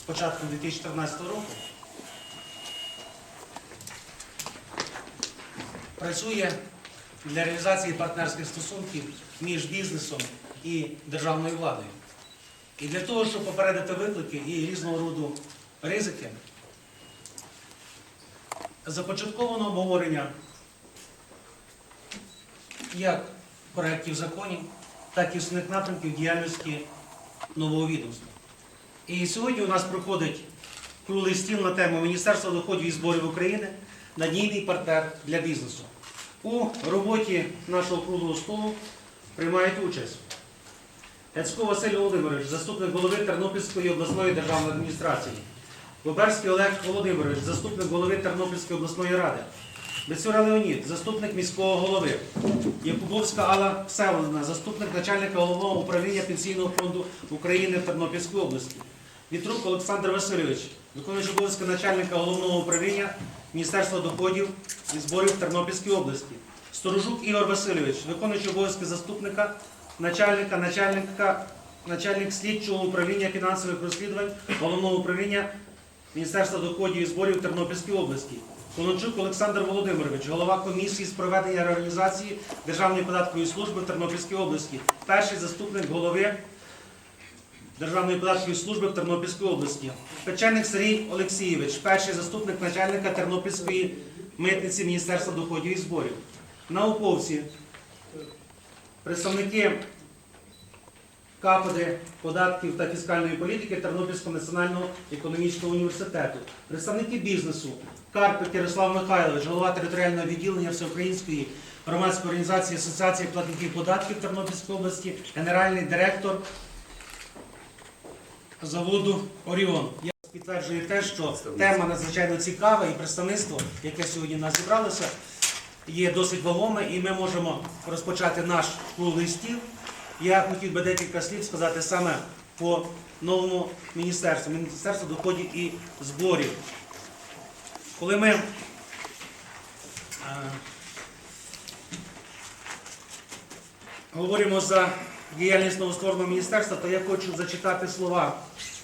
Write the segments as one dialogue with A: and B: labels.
A: з початку 2014 року працює для реалізації партнерських стосунків між бізнесом і державною владою. І для того, щоб попередити виклики і різного роду ризики, започатковано обговорення як проєктів законів, так і основних напрямків діяльності нового відомства. І сьогодні у нас проходить круглий стіл на тему Міністерства доходів і зборів України. Надійний партнер для бізнесу. У роботі нашого круглого столу приймають участь Яцько Василь Володимирович, заступник голови Тернопільської обласної державної адміністрації, Боберський Олег Володимирович, заступник голови Тернопільської обласної ради, Бецюра Леонід, заступник міського голови, Якубовська Алла Всеволодна, заступник начальника головного управління Пенсійного фонду України в Тернопільській області, Вітрук Олександр Васильович, виконуючий обов'язки начальника головного управління Міністерства доходів і зборів Тернопільської області, Сторожук Ігор Васильович, виконуючий обов'язки заступника начальника, начальника, начальник слідчого управління фінансових розслідувань головного управління Міністерства доходів і зборів Тернопільської області. Конончук Олександр Володимирович, голова комісії з проведення реорганізації Державної податкової служби в Тернопільській області, перший заступник голови Державної податкової служби в Тернопільській області. Печеник Сергій Олексійович, перший заступник начальника Тернопільської митниці Міністерства доходів і зборів. Науковці, представники кафедри податків та фіскальної політики Тернопільського національного економічного університету, представники бізнесу, Карпик Ярослав Михайлович, голова територіального відділення Всеукраїнської громадської організації Асоціації платників податків Тернопільської області, генеральний директор заводу Оріон. Я підтверджую те, що тема надзвичайно цікава і представництво, яке сьогодні нас зібралося, є досить вагоме, і ми можемо розпочати наш круглий стіл. Я хотів би декілька слів сказати саме по новому міністерству, Міністерству доходів і зборів. Коли ми е, говоримо за діяльність новоствореного міністерства, то я хочу зачитати слова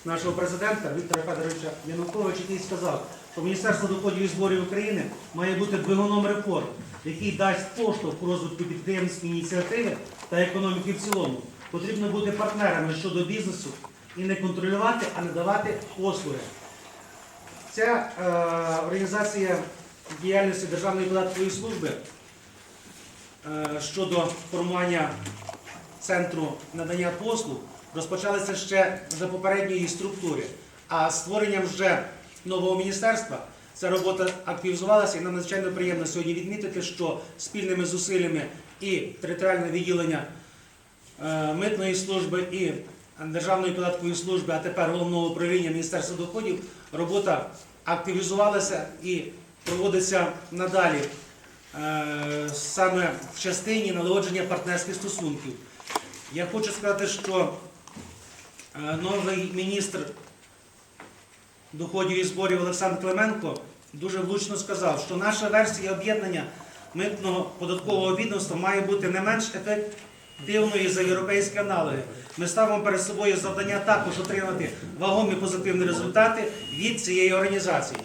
A: нашого президента Віктора Федоровича Януковича, який сказав, що Міністерство доходів і зборів України має бути двигуном реформ, який дасть поштовх розвитку підприємницької ініціативи та економіки в цілому. Потрібно бути партнерами щодо бізнесу і не контролювати, а не давати послуги. Ця е, організація діяльності Державної податкової служби е, щодо формування центру надання послуг розпочалися ще за попередньої структури. А створенням вже нового міністерства ця робота активізувалася і нам надзвичайно приємно сьогодні відмітити, що спільними зусиллями і територіальне відділення е, митної служби і Державної податкової служби, а тепер головного управління Міністерства доходів, робота активізувалася і проводиться надалі е, саме в частині налагодження партнерських стосунків. Я хочу сказати, що е, новий міністр доходів і зборів Олександр Клименко дуже влучно сказав, що наша версія об'єднання митного податкового відомства має бути не менш ефективною за європейські аналоги. Ми ставимо перед собою завдання також отримати вагомі позитивні результати від цієї організації.